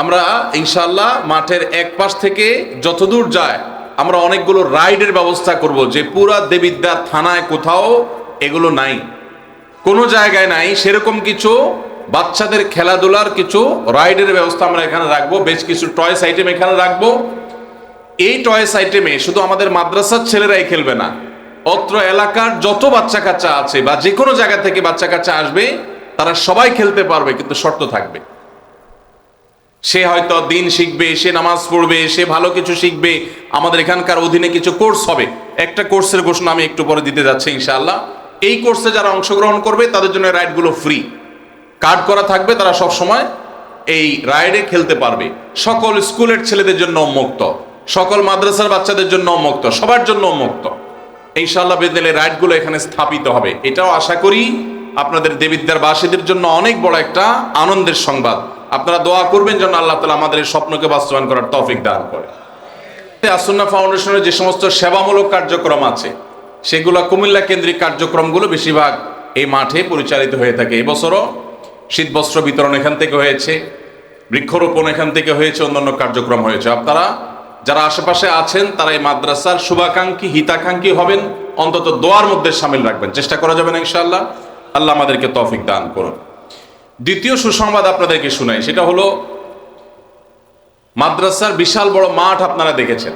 আমরা ইনশাল্লাহ মাঠের এক পাশ থেকে যতদূর যায়, আমরা অনেকগুলো রাইডের ব্যবস্থা করব যে পুরা দেবিদ্যার থানায় কোথাও এগুলো নাই। কোনো জায়গায় নাই, সেরকম কিছু বাচ্চাদের খেলাধুলার কিছু রাইডের ব্যবস্থা আমরা এখানে রাখব, বেশ কিছু টয়েস আইটেম এখানে রাখব। এই টয়েস আইটেমে শুধু আমাদের মাদ্রাসার ছেলেরাই খেলবে না, অত্র এলাকার যত বাচ্চা কাচ্চা আছে বা যে কোনো জায়গা থেকে বাচ্চা কাচ্চা আসবে, তারা সবাই খেলতে পারবে, কিন্তু শর্ত থাকবে। সে হয়তো দিন শিখবে, সে নামাজ পড়বে, সে ভালো কিছু শিখবে। আমাদের এখানকার অধীনে কিছু কোর্স হবে। একটা কোর্সের ঘোষণা আমি একটু পরে দিতে যাচ্ছি ইনশাআল্লাহ। এই কোর্সে যারা অংশগ্রহণ করবে, তাদের জন্য রাইডগুলো ফ্রি। কার্ড করা থাকবে, তারা সব সময় এই রাইডে খেলতে পারবে। সকল স্কুলের ছেলেদের জন্য উন্মুক্ত। সকল মাদ্রাসার বাচ্চাদের জন্য উন্মুক্ত। সবার জন্য উন্মুক্ত। ইনশাআল্লাহ বেদেলে রাইডগুলো এখানে স্থাপিত হবে। এটাও আশা করি আপনাদের দেবিদ্যার বাসীদের জন্য অনেক বড় একটা আনন্দের সংবাদ। আপনারা দোয়া করবেন যেন আল্লাহ তালা আমাদের এই স্বপ্নকে বাস্তবায়ন করার তৌফিক দান করে। আসন্না ফাউন্ডেশনের যে সমস্ত সেবামূলক কার্যক্রম আছে, সেগুলো কুমিল্লা কেন্দ্রিক কার্যক্রমগুলো বেশিরভাগ এই মাঠে পরিচালিত হয়ে থাকে। এবছরও শীতবস্ত্র বিতরণ এখান থেকে হয়েছে, বৃক্ষরোপণ এখান থেকে হয়েছে, অন্যান্য কার্যক্রম হয়েছে। আপনারা যারা আশেপাশে আছেন, তারা এই মাদ্রাসার শুভাকাঙ্ক্ষী, হিতাকাঙ্ক্ষী হবেন। অন্তত দোয়ার মধ্যে সামিল রাখবেন। চেষ্টা করা যাবে না ইনশাআল্লাহ। আল্লাহ আমাদেরকে তফিক দান করুন। দ্বিতীয় সুসংবাদ আপনাদেরকে শোনাই, সেটা হলো, মাদ্রাসার বিশাল বড় মাঠ আপনারা দেখেছেন।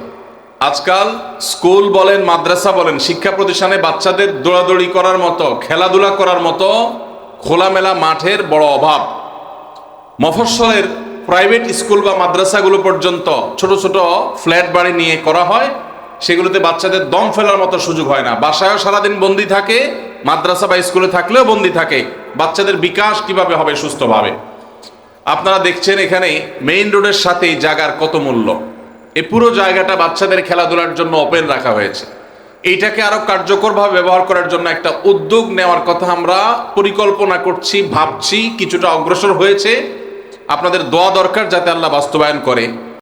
আজকাল স্কুল বলেন, মাদ্রাসা বলেন, শিক্ষা প্রতিষ্ঠানে বাচ্চাদের দৌড়াদৌড়ি করার মতো, খেলাধুলা করার মতো খোলামেলা মাঠের বড় অভাব। মফস্বলের প্রাইভেট স্কুল বা মাদ্রাসাগুলো পর্যন্ত ছোট ছোট ফ্ল্যাট বাড়ি নিয়ে করা হয় সেগুলোতে বাচ্চাদের দম ফেলার মতো সুযোগ হয় না। বাসায়ও সারাদিন বন্দি থাকে, মাদ্রাসা বা স্কুলে থাকলেও বন্দি থাকে। বাচ্চাদের বিকাশ কীভাবে হবে সুস্থভাবে? আপনারা দেখছেন এখানে মেইন রোডের সাথে জায়গার কত মূল্য। এই পুরো জায়গাটা বাচ্চাদের খেলাধুলার জন্য ওপেন রাখা হয়েছে। এইটাকে আরও কার্যকরভাবে ব্যবহার করার জন্য একটা উদ্যোগ নেওয়ার কথা আমরা পরিকল্পনা করছি, ভাবছি, কিছুটা অগ্রসর হয়েছে। আপনাদের দোয়া দরকার যাতে আল্লাহ বাস্তবায়ন করে।